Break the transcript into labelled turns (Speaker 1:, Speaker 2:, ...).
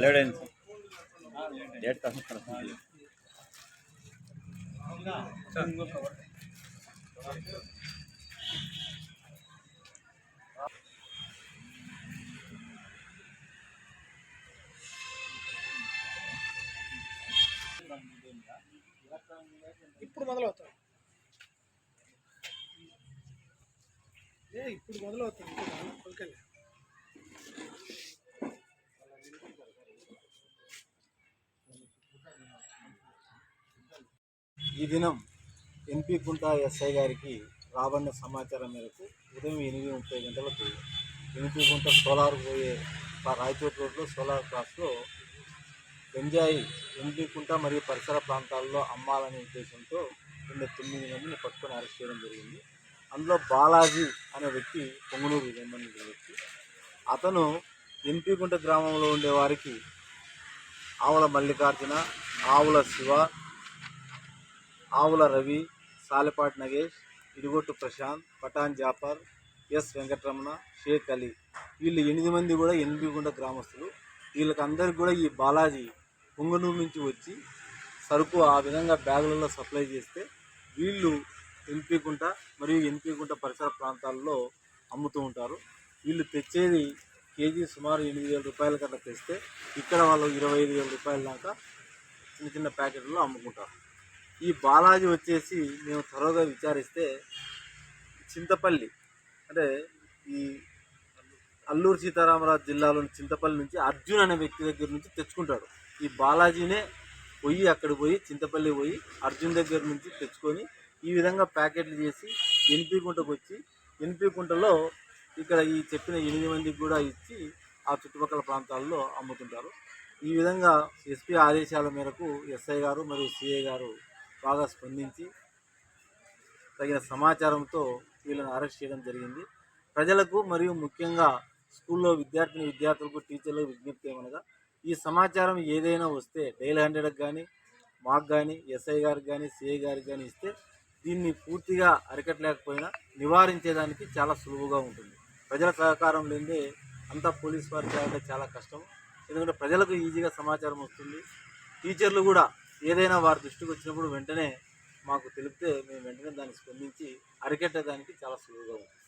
Speaker 1: లేడేంటి date కష్టం
Speaker 2: ఇప్పుడు మొదలవుతాయి. అయితే ఇప్పుడు మొదలవుతుంది. పలకలే
Speaker 3: ఈ దినం ఎన్పి కుంటా ఎస్ఐ గారికి రాబడిన సమాచారం మేరకు ఉదయం ఎనిమిది ముప్పై గంటలకు ఎన్పి కుంట సోలార్ పోయే రాయచూర్ రాయచోటి రోడ్లో సోలార్ క్రాస్లో గంజాయి ఎన్పి కుంట మరియు పరిసర ప్రాంతాల్లో అమ్మాలనే ఉద్దేశంతో నిన్న తొమ్మిది మందిని పట్టుకొని అరెస్ట్ చేయడం జరిగింది. అందులో బాలాజీ అనే వ్యక్తి పొంగునూరు సంబంధించిన వ్యక్తి. అతను ఎన్పి గ్రామంలో ఉండే వారికి ఆవుల మల్లికార్జున ఆవుల శివ ఆవుల రవి సాలెపాటి నగేష్ ఇడిగొట్టు ప్రశాంత్ పఠాన్ జాఫర్ ఎస్ వెంకటరమణ షేక్ అలీ. వీళ్ళు ఎనిమిది మంది కూడా ఎనిమిదిగుంట గ్రామస్తులు. వీళ్ళకందరికి కూడా ఈ బాలాజీ పొంగనూరు నుంచి వచ్చి సరుకు ఆ విధంగా బ్యాగులలో సప్లై చేస్తే వీళ్ళు ఎన్పికుంట మరియు ఎన్పికుంట పరిసర ప్రాంతాల్లో అమ్ముతూ ఉంటారు. వీళ్ళు తెచ్చేది కేజీ సుమారు ఎనిమిది వేల రూపాయల కన్నా తెస్తే ఇక్కడ వాళ్ళు ఇరవై ఐదు వేల రూపాయల దాకా చిన్న చిన్న ప్యాకెట్లో అమ్ముకుంటారు. ఈ బాలాజీ వచ్చేసి మేము త్వరగా విచారిస్తే చింతపల్లి అంటే ఈ అల్లూరు సీతారామరాజు జిల్లాలోని చింతపల్లి నుంచి అర్జున్ అనే వ్యక్తి దగ్గర నుంచి తెచ్చుకుంటాడు. ఈ బాలాజీనే పోయి అక్కడ పోయి చింతపల్లి పోయి అర్జున్ దగ్గర నుంచి తెచ్చుకొని ఈ విధంగా ప్యాకెట్లు చేసి ఎన్పికుంటకు వచ్చి ఎన్పికుంటలో ఇక్కడ ఈ చెప్పిన ఎనిమిది మందికి కూడా ఇచ్చి ఆ చుట్టుపక్కల ప్రాంతాల్లో అమ్ముతుంటారు. ఈ విధంగా ఎస్పీ ఆదేశాల మేరకు ఎస్ఐ గారు మరియు సిఐ గారు బాగా స్పందించి తగిన సమాచారంతో వీళ్ళని అరెస్ట్ చేయడం జరిగింది. ప్రజలకు మరియు ముఖ్యంగా స్కూల్లో విద్యార్థిని విద్యార్థులకు టీచర్లకు విజ్ఞప్తి ఏమనగా ఈ సమాచారం ఏదైనా వస్తే డైల్ హండ్రెడ్కి కానీ మాకు కానీ ఎస్ఐ గారికి కానీ సిఐ గారికి కానీ ఇస్తే దీన్ని పూర్తిగా అరికట్టలేకపోయినా నివారించేదానికి చాలా సులువుగా ఉంటుంది. ప్రజల సహకారం లేదే అంతా పోలీస్ వారికి చేయాలంటే చాలా కష్టం. ఎందుకంటే ప్రజలకు ఈజీగా సమాచారం వస్తుంది. టీచర్లు కూడా ఏదైనా వారి దృష్టికి వచ్చినప్పుడు వెంటనే మాకు తెలిపితే మేము వెంటనే దాన్ని స్పందించి అరికట్టేదానికి చాలా సులువుగా ఉంటుంది.